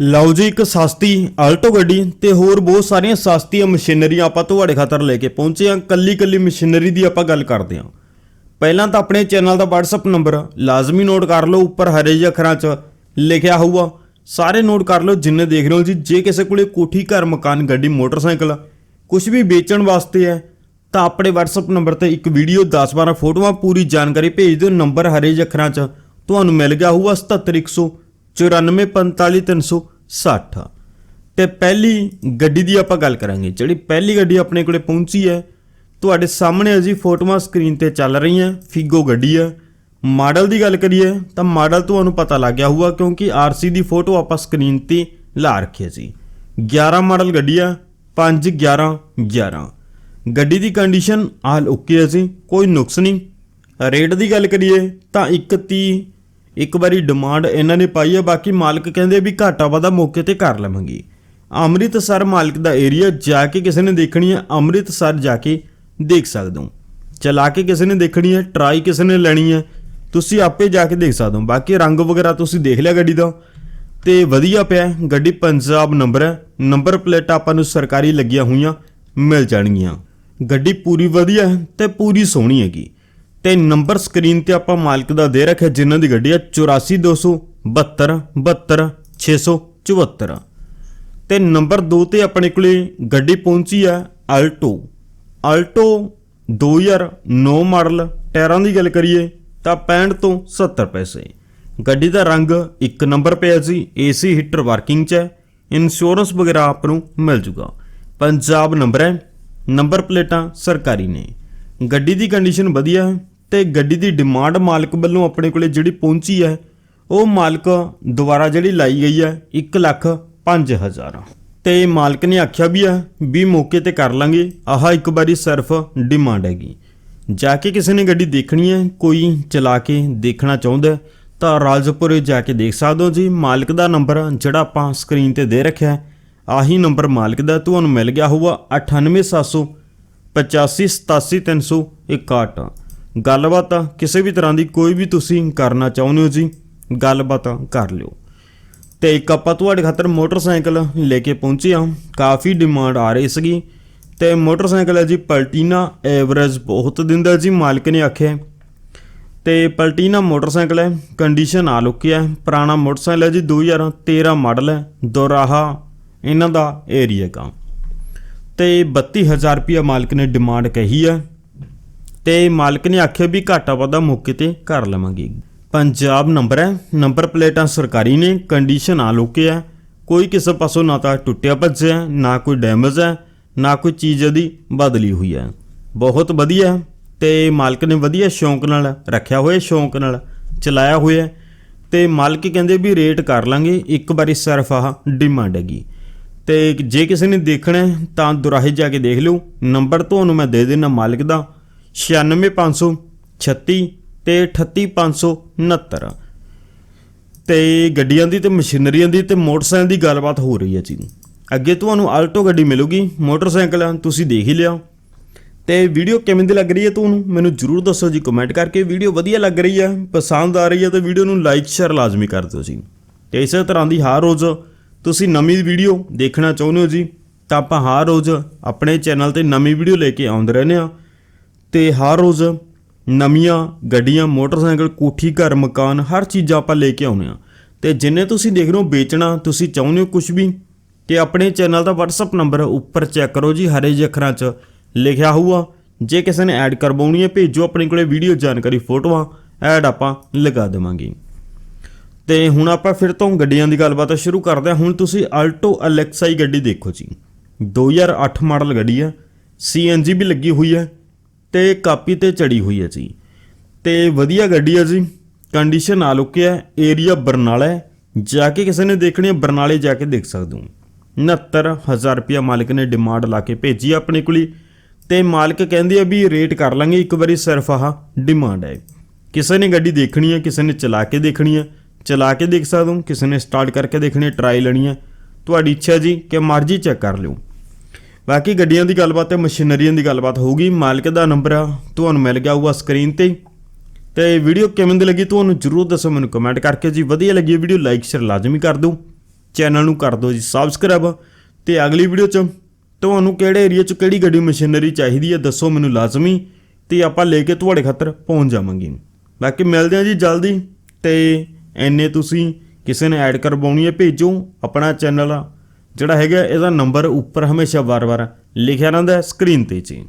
ਲਓ ਜੀ, ਇੱਕ ਸਸਤੀ ਆਲਟੋ ਗੱਡੀ ਤੇ ਹੋਰ ਬਹੁਤ ਸਾਰੀਆਂ ਸਸਤੀਆਂ ਮਸ਼ੀਨਰੀਆਂ ਆਪਾਂ ਤੁਹਾਡੇ ਖਾਤਰ ਲੈ ਕੇ ਪਹੁੰਚੇ ਹਾਂ। ਕੱਲੀ ਕੱਲੀ ਮਸ਼ੀਨਰੀ ਦੀ ਆਪਾਂ ਗੱਲ ਕਰਦੇ ਹਾਂ। ਪਹਿਲਾਂ ਤਾਂ ਆਪਣੇ ਚੈਨਲ ਦਾ WhatsApp ਨੰਬਰ ਲਾਜ਼ਮੀ ਨੋਟ ਕਰ ਲਓ, ਉੱਪਰ ਹਰੇ ਜਿਹੇ ਅੱਖਰਾਂ 'ਚ ਲਿਖਿਆ ਹੋਊਗਾ। ਸਾਰੇ ਨੋਟ ਕਰ ਲਓ, ਜਿੰਨੇ ਦੇਖ ਰਹੇ ਹੋ ਜੀ। ਜੇ ਕਿਸੇ ਕੋਲੇ ਕੋਠੀ, ਘਰ, ਮਕਾਨ, ਗੱਡੀ, ਮੋਟਰਸਾਈਕਲ ਕੁਝ ਵੀ ਵੇਚਣ ਵਾਸਤੇ ਹੈ, ਤਾਂ ਆਪਣੇ WhatsApp ਨੰਬਰ ਤੇ ਇੱਕ ਵੀਡੀਓ 10-12 ਫੋਟੋਆਂ ਪੂਰੀ ਜਾਣਕਾਰੀ ਭੇਜ ਦਿਓ। ਨੰਬਰ ਹਰੇ ਜਿਹੇ ਅੱਖਰਾਂ 'ਚ ਤੁਹਾਨੂੰ ਮਿਲ ਗਿਆ ਹੋਊਗਾ 77100 9445360 ਤੇ ਪਹਿਲੀ ਗੱਡੀ ਦੀ ਆਪਾਂ ਗੱਲ ਕਰਾਂਗੇ, ਜਿਹੜੀ ਪਹਿਲੀ ਗੱਡੀ ਆਪਣੇ ਕੋਲੇ ਪਹੁੰਚੀ ਹੈ, ਤੁਹਾਡੇ ਸਾਹਮਣੇ ਅਸੀਂ ਫੋਟੋਆਂ ਸਕਰੀਨ ਤੇ ਚੱਲ ਰਹੀਆਂ, ਫਿਗੋ ਗੱਡੀ ਹੈ। ਮਾਡਲ ਦੀ ਗੱਲ ਕਰੀਏ, ਤਾਂ ਮਾਡਲ ਤੁਹਾਨੂੰ ਪਤਾ ਲੱਗ ਗਿਆ ਹੋਊਗਾ, ਕਿਉਂਕਿ ਆਰਸੀ ਦੀ ਫੋਟੋ ਆਪਾਂ ਸਕਰੀਨ ਤੇ ਲਾ ਰੱਖੀ ਸੀ। 11 ਮਾਡਲ ਗੱਡੀ ਆ 5 11 11 ਗੱਡੀ ਦੀ ਕੰਡੀਸ਼ਨ ਆਲ ਓਕੇ ਹੈ ਕੋਈ ਨੁਕਸ ਨਹੀਂ। ਰੇਟ ਦੀ ਗੱਲ ਕਰੀਏ, ਤਾਂ 130 ਇੱਕ ਵਾਰੀ ਡਿਮਾਂਡ ਇਹਨਾਂ ਨੇ ਪਾਈ ਹੈ ਬਾਕੀ ਮਾਲਕ ਕਹਿੰਦੇ ਵੀ ਘਾਟਾ ਵਾਦਾ ਮੌਕੇ ਤੇ ਕਰ ਲਵਾਂਗੇ। ਅੰਮ੍ਰਿਤਸਰ ਮਾਲਕ ਦਾ ਏਰੀਆ ਜਾ ਕੇ ਕਿਸੇ ਨੇ ਦੇਖਣੀ ਹੈ ਅੰਮ੍ਰਿਤਸਰ ਜਾ ਕੇ ਦੇਖ ਸਕਦੇ ਹੋ। ਚਲਾ ਕੇ ਕਿਸੇ ਨੇ ਦੇਖਣੀ ਹੈ ਟਰਾਈ ਕਿਸੇ ਨੇ ਲੈਣੀ ਹੈ ਤੁਸੀਂ ਆਪੇ ਜਾ ਕੇ ਦੇਖ ਸਕਦੇ ਹੋ। ਬਾਕੀ ਰੰਗ ਵਗੈਰਾ ਤੁਸੀਂ ਦੇਖ ਲਿਆ ਗੱਡੀ ਦਾ। ਤੇ ਵਧੀਆ ਪਿਆ ਗੱਡੀ ਪੰਜਾਬ ਨੰਬਰ ਹੈ। ਨੰਬਰ ਪਲੇਟ ਆਪਾਂ ਨੂੰ ਸਰਕਾਰੀ ਲੱਗੀਆਂ ਹੋਈਆਂ, ਮਿਲ ਜਾਣਗੀਆਂ। ਗੱਡੀ ਪੂਰੀ ਵਧੀਆ ਹੈ ਤੇ ਪੂਰੀ ਸੋਹਣੀ ਹੈਗੀ। ਤੇ ਨੰਬਰ ਸਕਰੀਨ ਤੇ ਆਪਾਂ ਮਾਲਕ ਦਾ ਦੇ ਰੱਖਿਆ, ਜਿਨ੍ਹਾਂ ਦੀ ਗੱਡੀ ਹੈ 84272 72 674 ਤੇ ਨੰਬਰ 2 ਤੇ ਆਪਣੇ ਕੋਲੇ ਗੱਡੀ ਪਹੁੰਚੀ ਹੈ ਆਲਟੋ ਆਲਟੋ 2009 ਮਾਡਲ, ਟਾਇਰਾਂ ਦੀ ਗੱਲ ਕਰੀਏ ਤਾਂ 65 ਤੋਂ 70 ਪੈਸੇ। ਗੱਡੀ ਦਾ ਰੰਗ ਇੱਕ ਨੰਬਰ ਪਿਆ ਸੀ, ਏਸੀ, ਹੀਟਰ, ਵਰਕਿੰਗ 'ਚ ਹੈ। ਇੰਸ਼ੋਰੈਂਸ ਵਗੈਰਾ ਆਪ ਨੂੰ ਮਿਲ ਜੂਗਾ। ਪੰਜਾਬ ਨੰਬਰ ਹੈ, ਨੰਬਰ ਪਲੇਟਾਂ ਸਰਕਾਰੀ ਨੇ। ਗੱਡੀ ਦੀ ਕੰਡੀਸ਼ਨ ਵਧੀਆ ਹੈ। ਤੇ ਗੱਡੀ ਦੀ ਡਿਮਾਂਡ ਮਾਲਕ ਵੱਲੋਂ ਆਪਣੇ ਕੋਲੇ ਜਿਹੜੀ ਪਹੁੰਚੀ ਹੈ, ਉਹ ਮਾਲਕ ਦੁਬਾਰਾ ਜਿਹੜੀ ਲਾਈ ਗਈ ਹੈ 1 ਲੱਖ 5000 ਤੇ ਮਾਲਕ ਨੇ ਆਖਿਆ ਵੀ ਹੈ, ਵੀ ਮੌਕੇ ਤੇ ਕਰ ਲਾਂਗੇ, ਆਹ ਇੱਕ ਵਾਰੀ ਸਿਰਫ ਡਿਮਾਂਡ ਹੈਗੀ। ਜਾ ਕੇ ਕਿਸੇ ਨੇ ਗੱਡੀ ਦੇਖਣੀ ਹੈ, ਕੋਈ ਚਲਾ ਕੇ ਦੇਖਣਾ ਚਾਹੁੰਦਾ ਤਾਂ ਰਾਜਪੁਰੇ ਜਾ ਕੇ ਦੇਖ ਸਕਦੇ ਹੋ ਜੀ, ਮਾਲਕ ਦਾ ਨੰਬਰ ਜਿਹੜਾ ਆਪਾਂ ਸਕਰੀਨ ਤੇ ਦੇ ਰੱਖਿਆ ਆਹੀ ਨੰਬਰ ਮਾਲਕ ਦਾ ਤੁਹਾਨੂੰ ਮਿਲ ਗਿਆ ਹੋਊਗਾ 98700 858731 ਗੱਲਬਾਤ ਕਿਸੇ ਵੀ ਤਰ੍ਹਾਂ ਦੀ ਕੋਈ ਵੀ ਤੁਸੀਂ ਕਰਨਾ ਚਾਹੁੰਦੇ ਹੋ ਜੀ, ਗੱਲਬਾਤ ਕਰ ਲਿਓ। ਤੇ ਇੱਕ ਆਪਾਂ ਤੁਹਾਡੇ ਖਾਤਰ ਮੋਟਰਸਾਈਕਲ ਲੈ ਕੇ ਪਹੁੰਚੇ ਹਾਂ। ਕਾਫੀ ਡਿਮਾਂਡ ਆ ਰਹੀ ਸੀਗੀ। ਤੇ ਮੋਟਰਸਾਈਕਲ ਹੈ ਜੀ, ਪਲਟੀਨਾ ਐਵਰੇਜ ਬਹੁਤ ਦਿੰਦਾ ਜੀ, ਮਾਲਕ ਨੇ ਆਖਿਆ ਤੇ ਪਲਟੀਨਾ ਮੋਟਰਸਾਈਕਲ ਹੈ, ਕੰਡੀਸ਼ਨ ਆ ਲੁਕੀ ਹੈ। ਪੁਰਾਣਾ ਮੋਟਰਸਾਈਕਲ ਹੈ ਜੀ 2013 ਮਾਡਲ ਹੈ, ਦੋਰਾਹਾ ਇਹਨਾਂ ਦਾ ਏਰੀਆ ਕਾ। ਤੇ 32000 ਰੁਪਇਆ ਮਾਲਕ ਨੇ ਡਿਮਾਂਡ ਕਹੀ ਹੈ। ਤੇ ਮਾਲਕ ਨੇ ਆਖਿਆ ਵੀ ਘਾਟਾ ਵਾਧਾ ਮੌਕੇ ਤੇ ਕਰ ਲਵਾਂਗੇ। ਪੰਜਾਬ ਨੰਬਰ ਹੈ। ਨੰਬਰ ਪਲੇਟਾਂ ਸਰਕਾਰੀ ਨੇ, ਕੰਡੀਸ਼ਨ ਆ ਲੋਕੇ ਹੈ। ਕੋਈ ਕਿਸੇ ਪਾਸੋਂ ਨਾ ਤਾਂ ਟੁੱਟਿਆ ਭੱਜਿਆ ਨਾ ਕੋਈ ਡੈਮੇਜ ਹੈ, ਨਾ ਕੋਈ ਚੀਜ਼ ਉਹਦੀ ਬਦਲੀ ਹੋਈ ਹੈ। ਬਹੁਤ ਵਧੀਆ ਹੈ ਤੇ ਮਾਲਕ ਨੇ ਵਧੀਆ ਸ਼ੌਂਕ ਨਾਲ ਰੱਖਿਆ ਹੋਇਆ ਸ਼ੌਂਕ ਨਾਲ ਚਲਾਇਆ ਹੋਇਆ ਹੈ। ਤੇ ਮਾਲਕ ਕਹਿੰਦੇ ਵੀ ਰੇਟ ਕਰ ਲਾਂਗੇ, ਇੱਕ ਵਾਰੀ ਸਿਰਫ ਆਹ ਡਿਮਾਂਡ ਹੈਗੀ। ਤੇ ਜੇ ਕਿਸੇ ਨੇ ਦੇਖਣਾ ਤਾਂ ਦੁਰਾਹੇ ਜਾ ਕੇ ਦੇਖ ਲਿਓ। ਨੰਬਰ ਤੁਹਾਨੂੰ ਮੈਂ ਦੇ ਦੇਣਾ ਮਾਲਕ ਦਾ। 96536 ਤੇ 38569 ਤੇ ਗੱਡੀਆਂ ਦੀ ਤੇ ਮਸ਼ੀਨਰੀਆਂ ਦੀ ਤੇ ਮੋਟਰਸਾਈਕਲ ਦੀ ਗੱਲਬਾਤ ਹੋ ਰਹੀ ਹੈ ਜੀ। ਅੱਗੇ ਤੁਹਾਨੂੰ ਆਲਟੋ ਗੱਡੀ ਮਿਲੂਗੀ, ਮੋਟਰਸਾਈਕਲ ਤੁਸੀਂ ਦੇਖ ਹੀ ਲਿਆ ਤੇ ਵੀਡੀਓ ਕਿਵੇਂ ਦੀ ਲੱਗ ਰਹੀ ਹੈ ਤੁਹਾਨੂੰ, ਮੈਨੂੰ ਜਰੂਰ ਦੱਸੋ ਜੀ ਕਮੈਂਟ ਕਰਕੇ। ਵੀਡੀਓ ਵਧੀਆ ਲੱਗ ਰਹੀ ਹੈ, ਪਸੰਦ ਆ ਰਹੀ ਹੈ ਤਾਂ ਵੀਡੀਓ ਨੂੰ ਲਾਈਕ ਸ਼ੇਅਰ ਲਾਜ਼ਮੀ ਕਰ ਦਿਓ ਜੀ। ਤੇ ਇਸੇ ਤਰ੍ਹਾਂ ਦੀ ਹਰ ਰੋਜ਼ ਤੁਸੀਂ ਨਵੀਂ ਵੀਡੀਓ ਦੇਖਣਾ ਚਾਹੁੰਦੇ ਹੋ ਜੀ, ਤਾਂ ਆਪਾਂ ਹਰ ਰੋਜ਼ ਆਪਣੇ ਚੈਨਲ ਤੇ ਨਵੀਂ ਵੀਡੀਓ ਲੈ ਕੇ ਆਉਂਦੇ ਰਹਿੰਦੇ ਆ ਤੇ ਹਰ ਰੋਜ਼ ਨਵੀਆਂ ਗੱਡੀਆਂ, ਮੋਟਰਸਾਈਕਲ, ਕੋਠੀ, ਘਰ, ਮਕਾਨ, ਹਰ ਚੀਜ਼ ਆਪਾਂ ਲੈ ਕੇ ਆਉਂਦੇ ਆ ਤੇ ਜਿੰਨੇ ਤੁਸੀਂ ਦੇਖ ਰਹੇ ਹੋ ਵੇਚਣਾ, ਤੁਸੀਂ ਚਾਹੁੰਦੇ ਹੋ ਕੁਝ ਵੀ, ਤੇ ਆਪਣੇ ਚੈਨਲ ਦਾ WhatsApp ਨੰਬਰ ਉੱਪਰ ਚੈੱਕ ਕਰੋ ਜੀ, ਹਰੇ ਜਿਹੇ ਅੱਖਰਾਂ 'ਚ ਲਿਖਿਆ ਹੋਊਗਾ। ਜੇ ਕਿਸੇ ਨੇ ਐਡ ਕਰਵਾਉਣੀ ਹੈ, ਭੇਜੋ ਆਪਣੇ ਕੋਲੇ ਵੀਡੀਓ ਜਾਣਕਾਰੀ ਫੋਟੋਆਂ ਐਡ ਆਪਾਂ ਲਗਾ ਦੇਵਾਂਗੇ। ਤੇ ਹੁਣ ਆਪਾਂ ਫਿਰ ਤੋਂ ਗੱਡੀਆਂ ਦੀ ਗੱਲਬਾਤ ਸ਼ੁਰੂ ਕਰਦੇ ਹਾਂ। ਹੁਣ ਤੁਸੀਂ ਆਲਟੋ ਅਲੈਕਸਾਈ ਗੱਡੀ ਦੇਖੋ ਜੀ। 2008 ਮਾਡਲ ਗੱਡੀ ਹੈ। CNG ਵੀ ਲੱਗੀ ਹੋਈ ਹੈ। ਤੇ ਕਾਪੀ ਤੇ ਚੜੀ ਹੋਈ ਹੈ ਜੀ। ਤੇ ਵਧੀਆ ਗੱਡੀ ਹੈ ਜੀ। ਕੰਡੀਸ਼ਨ ਆ ਲੁਕਿਆ ਹੈ। ਏਰੀਆ ਬਰਨਾਲਾ ਹੈ। ਜਾ ਕੇ ਕਿਸੇ ਨੇ ਦੇਖਣੀ ਹੈ, ਬਰਨਾਲੇ ਜਾ ਕੇ ਦੇਖ ਸਕਦੇ ਹੋ। 69000 ਰੁਪਇਆ ਮਾਲਕ ਨੇ ਡਿਮਾਂਡ ਲਾ ਕੇ ਭੇਜੀ ਆਪਣੇ ਕੋਲੀ ਤੇ ਮਾਲਕ ਕਹਿੰਦੇ ਆ ਵੀ ਰੇਟ ਕਰ ਲਾਂਗੇ, ਇੱਕ ਵਾਰੀ ਸਿਰਫ ਆਹ ਡਿਮਾਂਡ ਹੈ। ਕਿਸੇ ਨੇ ਗੱਡੀ ਦੇਖਣੀ ਹੈ, ਕਿਸੇ ਨੇ ਚਲਾ ਕੇ ਦੇਖਣੀ ਹੈ। ਚਲਾ ਕੇ ਦੇਖ ਸਕਦੇ ਹੋ, ਕਿਸੇ ਨੇ ਸਟਾਰਟ ਕਰਕੇ ਦੇਖਣੀ ਹੈ ਟਰਾਈ ਲੈਣੀ ਹੈ। ਤੁਹਾਡੀ ਇੱਛਾ ਜੀ ਕਿ ਮਰਜ਼ੀ ਚੈੱਕ ਕਰ ਲਿਓ। ਬਾਕੀ ਗੱਡੀਆਂ ਦੀ ਗੱਲਬਾਤ ਤੇ ਮਸ਼ੀਨਰੀਆਂ ਦੀ ਗੱਲਬਾਤ ਹੋਊਗੀ। ਮਾਲਕ ਦਾ ਨੰਬਰ ਆ, ਤੁਹਾਨੂੰ ਮਿਲ ਗਿਆ ਹੋਊਗਾ ਸਕਰੀਨ ਤੇ। ਤੇ ਵੀਡੀਓ ਕਿਵੇਂ ਦੀ ਲੱਗੀ ਤੁਹਾਨੂੰ ਜਰੂਰ ਦੱਸੋ, ਮੈਨੂੰ ਕਮੈਂਟ ਕਰਕੇ ਜੀ। ਵਧੀਆ ਲੱਗੀ ਵੀਡੀਓ ਲਾਈਕ ਸ਼ੇਅਰ ਲਾਜ਼ਮੀ ਕਰ ਦਿਓ। ਚੈਨਲ ਨੂੰ ਕਰ ਦਿਓ ਜੀ ਸਬਸਕ੍ਰਾਈਬ ਤੇ ਅਗਲੀ ਵੀਡੀਓ 'ਚ ਤੁਹਾਨੂੰ ਕਿਹੜੇ ਏਰੀਆ 'ਚ ਕਿਹੜੀ ਗੱਡੀ ਮਸ਼ੀਨਰੀ ਚਾਹੀਦੀ ਹੈ, ਦੱਸੋ ਮੈਨੂੰ ਲਾਜ਼ਮੀ। ਤੇ ਆਪਾਂ ਲੈ ਕੇ ਤੁਹਾਡੇ ਖਾਤਰ ਪਹੁੰਚ ਜਾਵਾਂਗੇ। ਬਾਕੀ ਮਿਲਦੇ ਹਾਂ ਜੀ ਜਲਦੀ। ਤੇ ਐਨੇ ਤੁਸੀਂ ਕਿਸੇ ਨੇ ਐਡ ਕਰਵਾਉਣੀ ਹੈ, ਭੇਜੋ। ਆਪਣਾ ਚੈਨਲ ਜਿਹੜਾ ਹੈਗਾ ਇਹਦਾ ਨੰਬਰ ਉੱਪਰ ਹਮੇਸ਼ਾ ਵਾਰ-ਵਾਰ ਲਿਖਿਆ ਰਹਿੰਦਾ ਸਕਰੀਨ ਤੇ ਜੀ